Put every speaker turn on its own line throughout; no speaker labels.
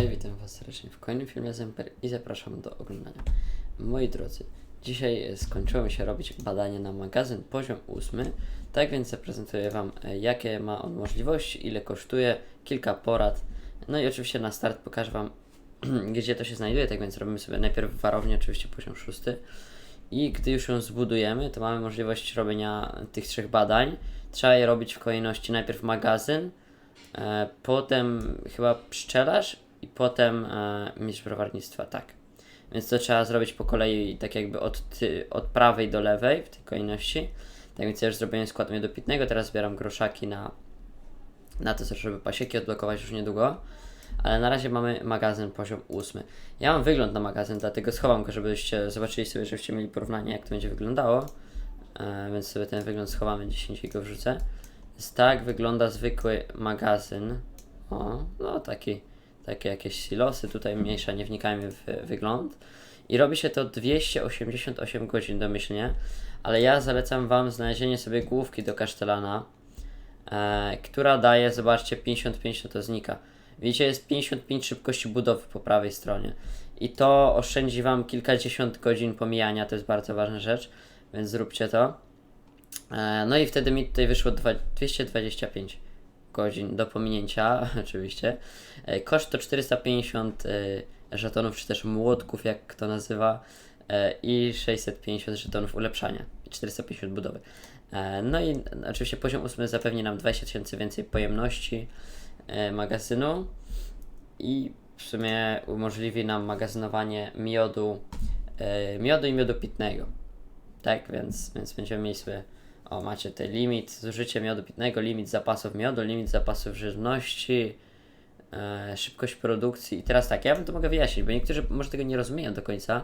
Hej, witam Was serdecznie w kolejnym filmie z Emper i zapraszam do oglądania. Moi drodzy, dzisiaj e, skończyło mi się robić badanie na magazyn poziom 8, tak więc zaprezentuję Wam e, jakie ma on możliwości, ile kosztuje, kilka porad, no i oczywiście na start pokażę Wam gdzie to się znajduje, tak więc robimy sobie najpierw warownię, oczywiście poziom 6 i gdy już ją zbudujemy, to mamy możliwość robienia tych trzech badań. Trzeba je robić w kolejności najpierw magazyn, E, potem chyba pszczelarz i potem e, mistrz browarnictwa, tak. Więc to trzeba zrobić po kolei, tak jakby od, ty, od prawej do lewej w tej kolejności. Tak więc ja już zrobiłem skład miodu pitnego, teraz zbieram groszaki na, na to, żeby pasieki odblokować już niedługo. Ale na razie mamy magazyn poziom 8. Ja mam wygląd na magazyn, dlatego schowam go, żebyście zobaczyli sobie, żebyście mieli porównanie, jak to będzie wyglądało. E, więc sobie ten wygląd schowamy, 10 i go wrzucę. Więc tak wygląda zwykły magazyn. O, no taki, takie jakieś silosy, tutaj mniejsza, nie wnikajmy w wygląd. I robi się to 288 godzin domyślnie, ale ja zalecam Wam znalezienie sobie główki do kasztelana, e, która daje, zobaczcie, 55 to znika. Widzicie, jest 55 szybkości budowy po prawej stronie. I to oszczędzi Wam kilkadziesiąt godzin pomijania, to jest bardzo ważna rzecz, więc zróbcie to. E, No i wtedy mi tutaj wyszło dwa- 225 godzin do pominięcia, oczywiście. E, Koszt to 450 e, żetonów, czy też młotków, jak kto nazywa, e, i 650 żetonów ulepszania, i 450 budowy. No i oczywiście poziom 8 zapewni nam 20 tysięcy więcej pojemności magazynu i w sumie umożliwi nam magazynowanie miodu, miodu i miodu pitnego. Tak, więc, więc będziemy mieli sobie, o macie tutaj limit zużycia miodu pitnego, limit zapasów miodu, limit zapasów żywności, e, szybkość produkcji. I teraz tak, ja wam to mogę wyjaśnić, bo niektórzy może tego nie rozumieją do końca,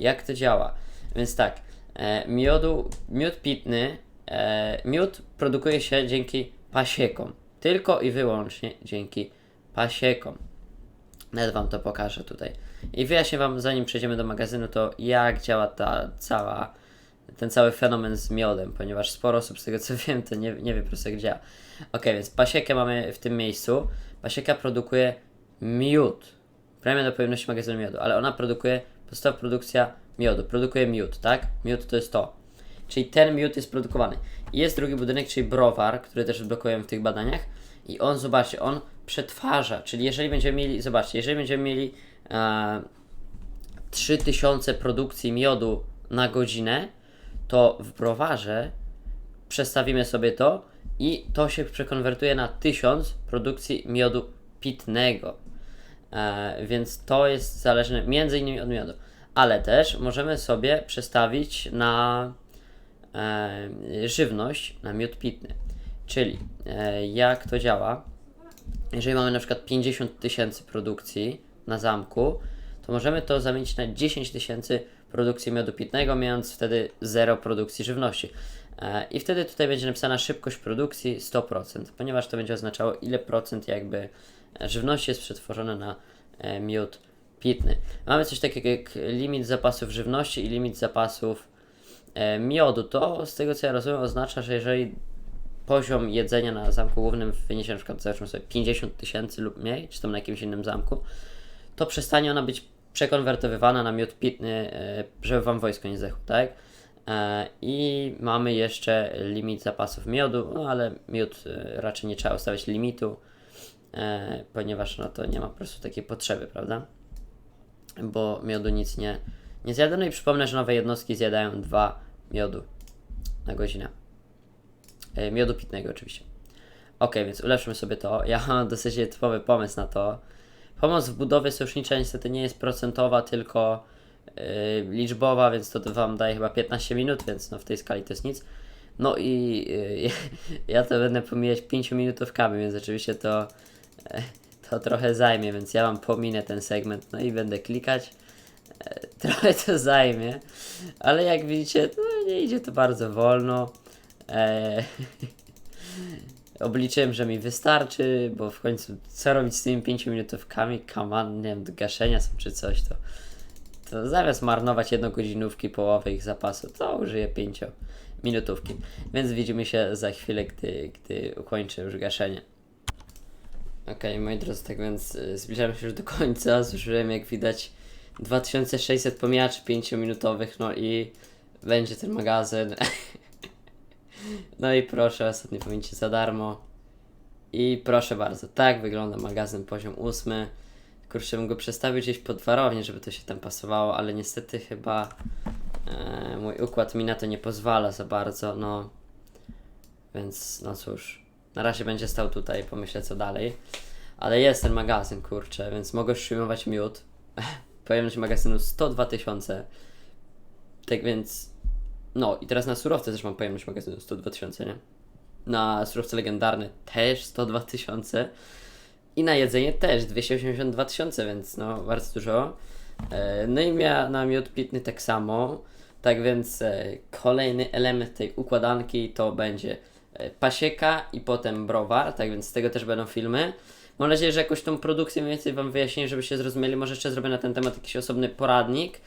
jak to działa. Więc tak, e, miodu, miód pitny, e, miód produkuje się dzięki pasiekom. Tylko i wyłącznie dzięki pasiekom. Nawet wam to pokażę tutaj. I wyjaśnię wam, zanim przejdziemy do magazynu, to jak działa ta cała, ten cały fenomen z miodem, ponieważ sporo osób z tego co wiem, to nie, nie wie po prostu jak działa. Ok, więc pasiekę mamy w tym miejscu. Pasieka produkuje miód. Premia do pojemności magazynu miodu, ale ona produkuje, podstawowa produkcja miodu, produkuje miód, tak? Miód to jest to. Czyli ten miód jest produkowany. I jest drugi budynek, czyli browar, który też blokujemy w tych badaniach. I on, zobaczcie, on przetwarza. Czyli jeżeli będziemy mieli, zobaczcie, jeżeli będziemy mieli e, 3000 produkcji miodu na godzinę, to w browarze przestawimy sobie to i to się przekonwertuje na 1000 produkcji miodu pitnego. E, więc to jest zależne między innymi od miodu. Ale też możemy sobie przestawić na e, żywność, na miód pitny. Czyli e, jak to działa? Jeżeli mamy na przykład 50 tysięcy produkcji na zamku, to możemy to zamienić na 10 tysięcy produkcji miodu pitnego, mając wtedy zero produkcji żywności. E, I wtedy tutaj będzie napisana szybkość produkcji 100%, ponieważ to będzie oznaczało ile procent jakby e, żywności jest przetworzone na e, miód pitny. Mamy coś takiego jak limit zapasów żywności i limit zapasów miodu. To z tego co ja rozumiem oznacza, że jeżeli poziom jedzenia na zamku głównym wyniesie na przykład sobie 50 tysięcy lub mniej, czy tam na jakimś innym zamku, to przestanie ona być przekonwertowywana na miód pitny, e, żeby wam wojsko nie zdechło, tak? E, I mamy jeszcze limit zapasów miodu, no ale miód e, raczej nie trzeba ustawiać limitu, ponieważ no to nie ma po prostu takiej potrzeby, prawda? Bo miodu nic nie, nie zjada. No i przypomnę, że nowe jednostki zjadają dwa miodu na godzinę. Miodu pitnego oczywiście. Ok, więc ulepszymy sobie to. Ja mam dosyć typowy pomysł na to. Pomoc w budowie sojusznicza niestety nie jest procentowa, tylko yy, liczbowa, więc to Wam daje chyba 15 minut, więc no w tej skali to jest nic. No i yy, ja to będę pomijać 5 minutówkami, więc oczywiście to, e, to trochę zajmie, więc ja Wam pominę ten segment, no i będę klikać. E, Trochę to zajmie, ale jak widzicie, no nie idzie to bardzo wolno. E, Obliczyłem, że mi wystarczy, bo w końcu co robić z tymi 5 minutówkami, kaman, nie wiem, do gaszenia są czy coś, to, to zamiast marnować jednogodzinówki, połowę ich zapasu, to użyję 5 minutówki. Więc widzimy się za chwilę, gdy, gdy ukończę już gaszenie. Okej, moi drodzy, tak więc y, zbliżamy się już do końca. Zużyłem, jak widać, 2600 pomijaczy 5-minutowych, no i będzie ten magazyn. no i proszę, ostatnie pamięci za darmo. I proszę bardzo, tak wygląda magazyn poziom 8. Kurczę, bym go przestawił gdzieś pod warownię, żeby to się tam pasowało, ale niestety chyba e, mój układ mi na to nie pozwala za bardzo, no. Więc no cóż, na razie będzie stał tutaj, pomyślę co dalej. Ale jest ten magazyn, kurczę, więc mogę przyjmować miód. Pojemność magazynu 102 tysiące. Tak więc, no i teraz na surowce też mam pojemność magazynu 102 tysiące, nie? Na surowce legendarne też 102 tysiące. I na jedzenie też 282 tysiące, więc no bardzo dużo. E, No i mia, na miód pitny tak samo. Tak więc e, kolejny element tej układanki to będzie e, pasieka i potem browar, tak więc z tego też będą filmy. Mam nadzieję, że jakoś tą produkcję mniej więcej Wam wyjaśnię, żebyście zrozumieli. Może jeszcze zrobię na ten temat jakiś osobny poradnik.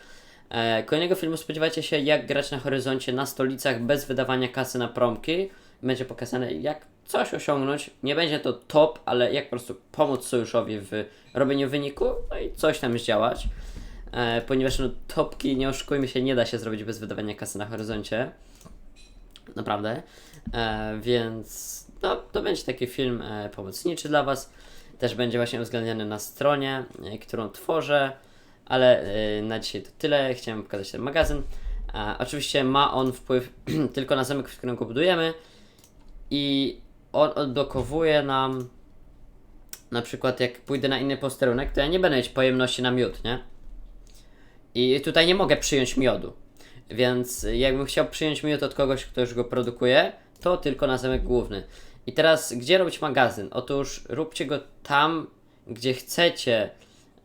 E, kolejnego filmu spodziewajcie się, jak grać na horyzoncie na stolicach bez wydawania kasy na promki. Będzie pokazane, jak coś osiągnąć. Nie będzie to top, ale jak po prostu pomóc sojuszowi w robieniu wyniku, no i coś tam zdziałać. E, ponieważ no, topki, nie oszukujmy się, nie da się zrobić bez wydawania kasy na horyzoncie. Naprawdę. E, więc no, to będzie taki film e, pomocniczy dla Was. Też będzie właśnie uwzględniony na stronie, e, którą tworzę. Ale e, na dzisiaj to tyle. Chciałem pokazać ten magazyn. Oczywiście ma on wpływ tylko na zamek, w którym go budujemy. I on odblokowuje nam na przykład jak pójdę na inny posterunek, to ja nie będę mieć pojemności na miód, nie? I tutaj nie mogę przyjąć miodu. Więc jakbym chciał przyjąć miód od kogoś, kto już go produkuje, to tylko na zamek główny. I teraz, gdzie robić magazyn? Otóż róbcie go tam, gdzie chcecie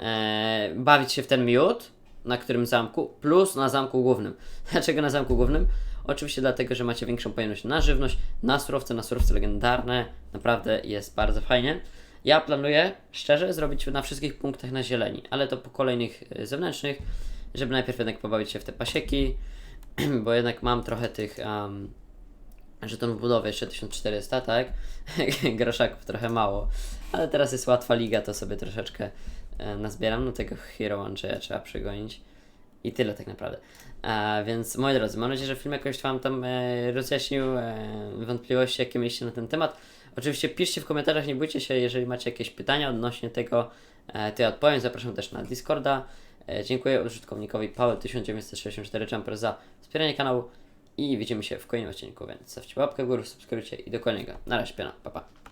e, bawić się w ten miód, na którym zamku, plus na zamku głównym. Dlaczego na zamku głównym? Oczywiście dlatego, że macie większą pojemność na żywność, na surowce, na surowce legendarne. Naprawdę jest bardzo fajnie. Ja planuję, szczerze, zrobić na wszystkich punktach na zieleni, ale to po kolejnych e, zewnętrznych, żeby najpierw jednak pobawić się w te pasieki, bo jednak mam trochę tych um, żetonów budowy, jeszcze 1400, tak? Groszaków trochę mało, ale teraz jest łatwa liga, to sobie troszeczkę nazbieram, no tego Hero Andrzeja trzeba przygonić. I tyle tak naprawdę. E, więc moi drodzy, mam nadzieję, że film jakoś Wam tam e, rozjaśnił e, wątpliwości, jakie mieliście na ten temat. Oczywiście piszcie w komentarzach, nie bójcie się, jeżeli macie jakieś pytania odnośnie tego, e, to ja odpowiem. Zapraszam też na Discorda. E, dziękuję użytkownikowi Paweł1964 Jumper za wspieranie kanału i widzimy się w kolejnym odcinku, więc stawcie łapkę w górę, subskrybujcie i do kolejnego. Na razie, pa pa.